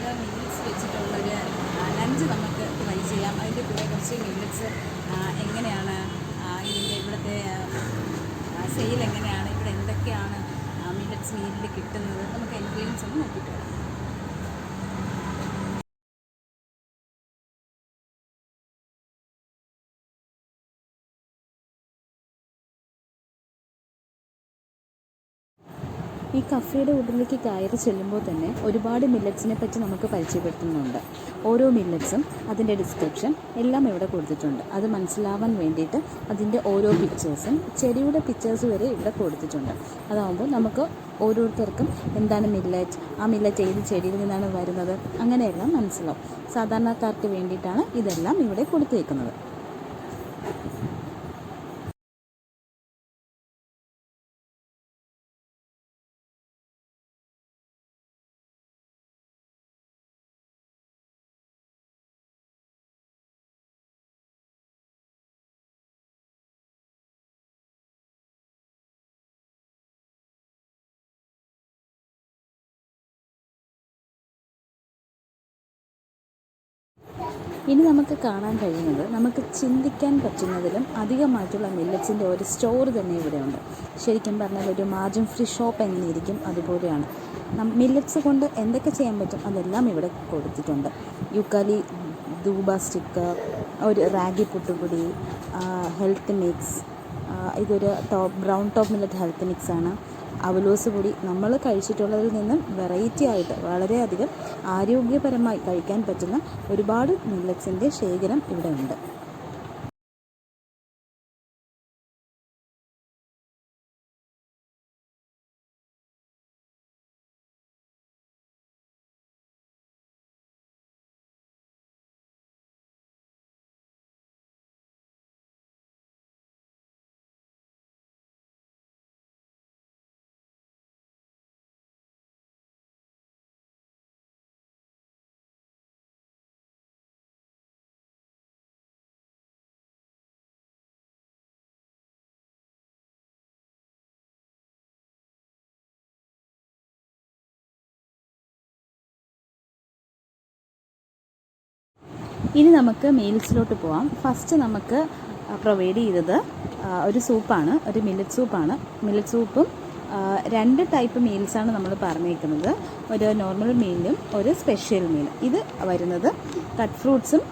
നമുക്ക് മില്ലറ്റ്സ് വെച്ചിട്ടുള്ളൊരു ലഞ്ച് നമുക്ക് ട്രൈ ചെയ്യാം. അതിന്റെ കൂടെ കുറച്ച് മില്ലറ്റ്സ് എങ്ങനെയാണ് ഇതിന്റെ ഇവിടുത്തെ സെയിൽ എങ്ങനെയാണ് ഇവിടെ എന്തൊക്കെയാണ് മില്ലറ്റ്സ് മീലിൽ കിട്ടുന്നത് നമുക്ക് എൻഗ്രീഡിയൻസ് ഒന്ന് നോക്കിയിട്ട് വരാം. ഈ കഫേയുടെ ഉള്ളിലേക്ക് കയറി ചെല്ലുമ്പോൾ തന്നെ ഒരുപാട് മില്ലറ്റ്സിനെ പറ്റി നമുക്ക് പരിചയപ്പെടുത്തുന്നുണ്ട്. ഓരോ മില്ലറ്റ്സും അതിന്റെ ഡിസ്ക്രിപ്ഷൻ എല്ലാം ഇവിടെ കൊടുത്തിട്ടുണ്ട്. അത് മനസ്സിലാവാൻ വേണ്ടിയിട്ട് അതിന്റെ ഓരോ പിക്ചേഴ്സും ചെടിയുടെ പിക്ചേഴ്സ് വരെ ഇവിടെ കൊടുത്തിട്ടുണ്ട്. അതാകുമ്പോൾ നമുക്ക് ഓരോരുത്തർക്കും എന്താണ് മില്ലറ്റ് ആ മില്ലറ്റ് ഏത് ചെടിയിൽ നിന്നാണ് വരുന്നത് അങ്ങനെയെല്ലാം മനസ്സിലാവും. സാധാരണക്കാർക്ക് വേണ്ടിയിട്ടാണ് ഇതെല്ലാം ഇവിടെ കൊടുത്തേക്കുന്നത്. ഇനി നമുക്ക് കാണാൻ കഴിയുന്നത് നമുക്ക് ചിന്തിക്കാൻ പറ്റുന്നതിലും അധികമായിട്ടുള്ള മില്ലറ്റ്സിന്റെ ഒരു സ്റ്റോർ തന്നെ ഇവിടെയുണ്ട്. ശരിക്കും പറഞ്ഞാൽ ഒരു മാർജിൻ ഫ്രീ ഷോപ്പ് എങ്ങനെയിരിക്കും അതുപോലെയാണ്. മില്ലറ്റ്സ് കൊണ്ട് എന്തൊക്കെ ചെയ്യാൻ പറ്റും അതെല്ലാം ഇവിടെ കൊടുത്തിട്ടുണ്ട്. യുക്കാലി ദൂബ സ്റ്റിക്ക് ഒരു റാഗി പുട്ടുപൊടി ഹെൽത്ത് മിക്സ് ഇതൊരു top brown top millet health mix ആണ് അവലോസ് കൂടി നമ്മൾ കഴിച്ചിട്ടുള്ളതിൽ നിന്നും വെറൈറ്റി ആയിട്ട് വളരെയധികം ആരോഗ്യപരമായി കഴിക്കാൻ പറ്റുന്ന ഒരുപാട് മില്ലറ്റ്സിന്റെ ശേഖരം ഇവിടെ ഉണ്ട് ഇനി നമുക്ക് മീൽസിലോട്ട് പോവാം. ഫസ്റ്റ് നമുക്ക് പ്രൊവൈഡ് ചെയ്തത് ഒരു സൂപ്പാണ് ഒരു മില്ലറ്റ് സൂപ്പാണ്. മില്ലറ്റ് സൂപ്പും രണ്ട് ടൈപ്പ് മീൽസാണ് നമ്മൾ പറഞ്ഞേക്കുന്നത്. ഒരു നോർമൽ മീലും ഒരു സ്പെഷ്യൽ മീലും. ഇത് വരുന്നത് കട്ട് ഫ്രൂട്ട്സും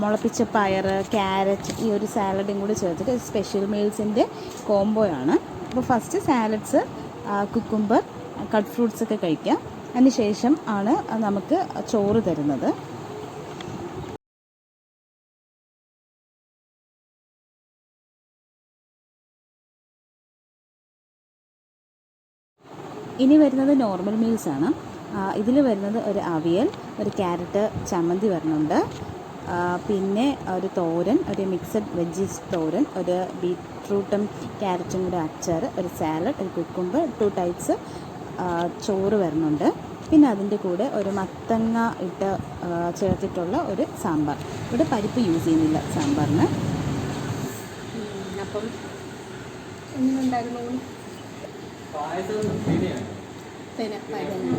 മുളപ്പിച്ച പയർ ക്യാരറ്റ് ഈ ഒരു സാലഡും കൂടി ചേർത്തിട്ട് സ്പെഷ്യൽ മീൽസിന്റെ കോംബോയാണ് അപ്പോൾ first salads cucumber cut fruits ഒക്കെ കഴിക്കാം. അതിന് ശേഷം ആണ് നമുക്ക് ചോറ് തരുന്നത്. ഇനി വരുന്നത് നോർമൽ മീൽസ് ആണ്. ഇതിൽ വരുന്നത് ഒരു അവിയൽ ഒരു ക്യാരറ്റ് ചമ്മന്തി വരുന്നുണ്ട്. പിന്നെ ഒരു തോരൻ ഒരു മിക്സഡ് വെജീസ് തോരൻ ഒരു ബീട്രൂട്ടും ക്യാരറ്റും കൂടെ അച്ചാർ ഒരു സാലഡ് ഒരു കുക്കുമ്പ് ടു ടൈപ്സ് ചോറ് വരുന്നുണ്ട്. പിന്നെ അതിന്റെ കൂടെ ഒരു മത്തങ്ങ ഇട്ട് ചേർത്തിട്ടുള്ള ഒരു സാമ്പാർ. ഇവിടെ പരിപ്പ് യൂസ് ചെയ്യുന്നില്ല സാമ്പാറിന്. അപ്പം എങ്ങനെയുണ്ടായിരുന്നു തേനപ്പായിരുന്നു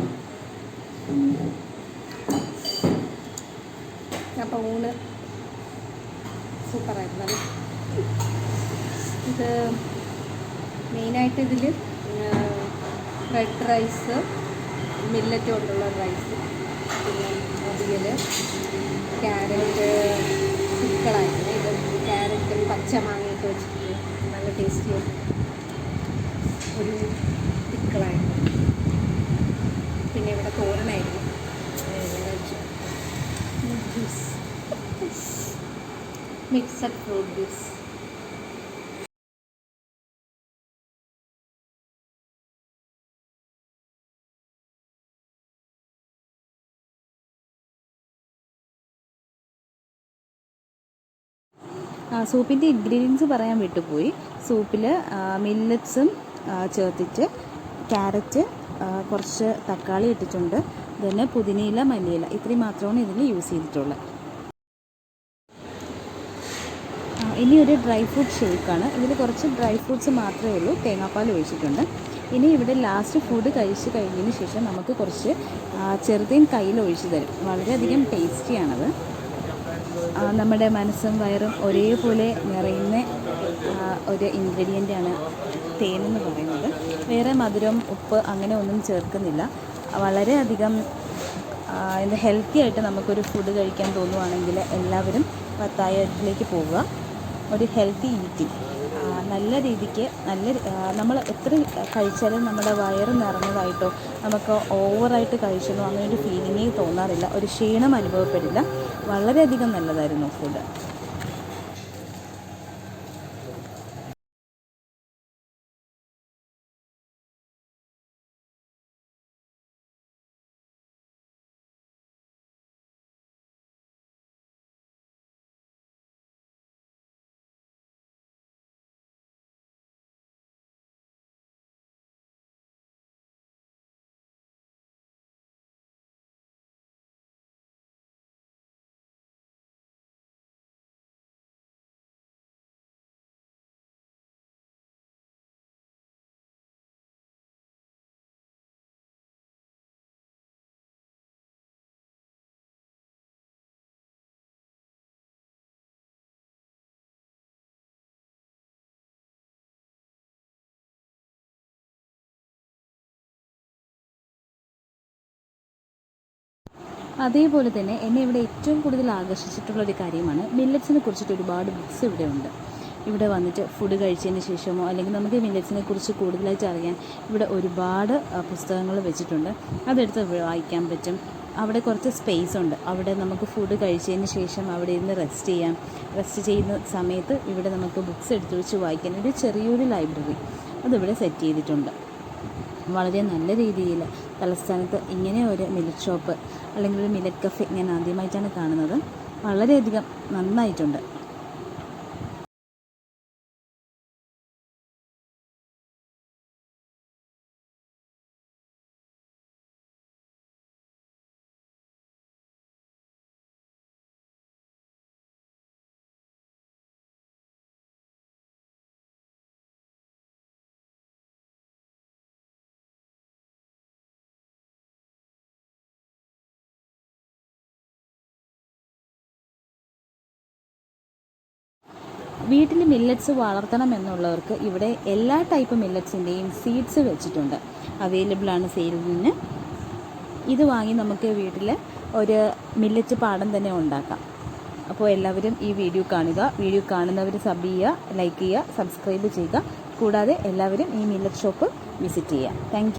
അപ്പം ഊണ്. സൂപ്പറായിരുന്നു. ഇത് മെയിനായിട്ട് ഇതിൽ റെഡ് റൈസ് മില്ലറ്റ് കൊണ്ടുള്ള റൈസ് പിന്നെ അവിയൽ ക്യാരറ്റ് ചിക്കളായിരുന്നു ഇത് ക്യാരറ്റും പച്ചമാങ്ങയൊക്കെ വെച്ചിട്ട് നല്ല ടേസ്റ്റി ഒരു പിക്കളായിരുന്നു. പിന്നെ ഇവിടെ തോരനായിരുന്നു. Juice mixed fruit juice. സൂപ്പിന്റെ ingredients പറയാൻ വിട്ടുപോയി. സൂപ്പിൽ മില്ലറ്റ്സും ചേർത്തിട്ട് ക്യാരറ്റ് കുറച്ച് തക്കാളി ഇട്ടിട്ടുണ്ട്. പിന്നെ പുതിനയില മല്ലിയില. ഇത്രയും മാത്രമാണ് ഇതിൽ യൂസ് ചെയ്തിട്ടുള്ളത്. ഇനി ഒരു ഡ്രൈ ഫ്രൂട്ട് ഷേക്കാണ്. ഇതിൽ കുറച്ച് ഡ്രൈ ഫ്രൂട്ട്സ് മാത്രമേ ഉള്ളൂ. തേങ്ങാപ്പാൽ ഒഴിച്ചിട്ടുണ്ട്. ഇനി ഇവിടെ ലാസ്റ്റ് ഫുഡ് കഴിച്ച് കഴിഞ്ഞതിന് ശേഷം നമുക്ക് കുറച്ച് ചെറുതേൻ കയ്യിൽ ഒഴിച്ചു തരും. വളരെയധികം ടേസ്റ്റിയാണത്. നമ്മുടെ മനസ്സും വയറും ഒരേപോലെ നിറയുന്ന ഒരു ഇൻഗ്രീഡിയന്റാണ് തേനെന്ന് പറയുന്നത്. വേറെ മധുരം ഉപ്പ് അങ്ങനെ ഒന്നും ചേർക്കുന്നില്ല. വളരെയധികം എന്ത് ഹെൽത്തി ആയിട്ട് നമുക്കൊരു ഫുഡ് കഴിക്കാൻ തോന്നുവാണെങ്കിൽ എല്ലാവരും പത്തായത്തിലേക്ക് പോവുക. ഒരു ഹെൽത്തി ഈറ്റിംഗ് നല്ല രീതിക്ക് നല്ല നമ്മൾ എത്ര കഴിച്ചാലും നമ്മുടെ വയറ് നിറഞ്ഞതായിട്ടോ നമുക്ക് ഓവറായിട്ട് കഴിച്ചെന്നോ അങ്ങനെ ഒരു ഫീലിങ്ങേ തോന്നാറില്ല. ഒരു ക്ഷീണം അനുഭവപ്പെടില്ല. വളരെയധികം നല്ലതായിരുന്നു ഫുഡ് അതേപോലെ തന്നെ എന്നെ ഇവിടെ ഏറ്റവും കൂടുതൽ ആകർഷിച്ചിട്ടുള്ള ഒരു കാര്യമാണ് മില്ലറ്റ്സിനെ കുറിച്ചിട്ട് ഒരുപാട് ബുക്സ് ഇവിടെ ഉണ്ട്. ഇവിടെ വന്നിട്ട് ഫുഡ് കഴിച്ചതിന് ശേഷമോ അല്ലെങ്കിൽ നമുക്ക് മില്ലറ്റ്സിനെ കുറിച്ച് കൂടുതലായിട്ട് അറിയാൻ ഇവിടെ ഒരുപാട് പുസ്തകങ്ങൾ വെച്ചിട്ടുണ്ട്. അതെടുത്ത് വായിക്കാൻ പറ്റും. അവിടെ കുറച്ച് സ്പേസ് ഉണ്ട്. അവിടെ നമുക്ക് ഫുഡ് കഴിച്ചതിന് ശേഷം അവിടെ ഇരുന്ന് റെസ്റ്റ് ചെയ്യാം. റെസ്റ്റ് ചെയ്യുന്ന സമയത്ത് ഇവിടെ നമുക്ക് ബുക്സ് എടുത്ത് വെച്ച് വായിക്കാൻ ഒരു ചെറിയൊരു ലൈബ്രറി അതിവിടെ സെറ്റ് ചെയ്തിട്ടുണ്ട്. വളരെ നല്ല രീതിയിൽ തലസ്ഥാനത്ത് ഇങ്ങനെ ഒരു മിൽക്ക് ഷോപ്പ് അല്ലെങ്കിൽ ഒരു മിൽക്ക് കഫേ ഞാൻ ആദ്യമായിട്ടാണ് കാണുന്നത്. വളരെയധികം നന്നായിട്ടുണ്ട്. വീട്ടിൽ മില്ലറ്റ്സ് വളർത്തണം എന്നുള്ളവർക്ക് ഇവിടെ എല്ലാ ടൈപ്പ് മില്ലറ്റ്സിന്റെയും സീഡ്സ് വെച്ചിട്ടുണ്ട്. അവൈലബിൾ ആണ് സെയിലിന് ഇത് വാങ്ങി നമുക്ക് വീട്ടിൽ ഒരു മില്ലറ്റ് പാടം തന്നെ ഉണ്ടാക്കാം. അപ്പോൾ എല്ലാവരും ഈ വീഡിയോ കാണുക. വീഡിയോ കാണുന്നവർ സബ് ചെയ്യുക ലൈക്ക് ചെയ്യുക സബ്സ്ക്രൈബ് ചെയ്യുക. കൂടാതെ എല്ലാവരും ഈ മില്ലറ്റ് ഷോപ്പ് വിസിറ്റ് ചെയ്യുക. താങ്ക്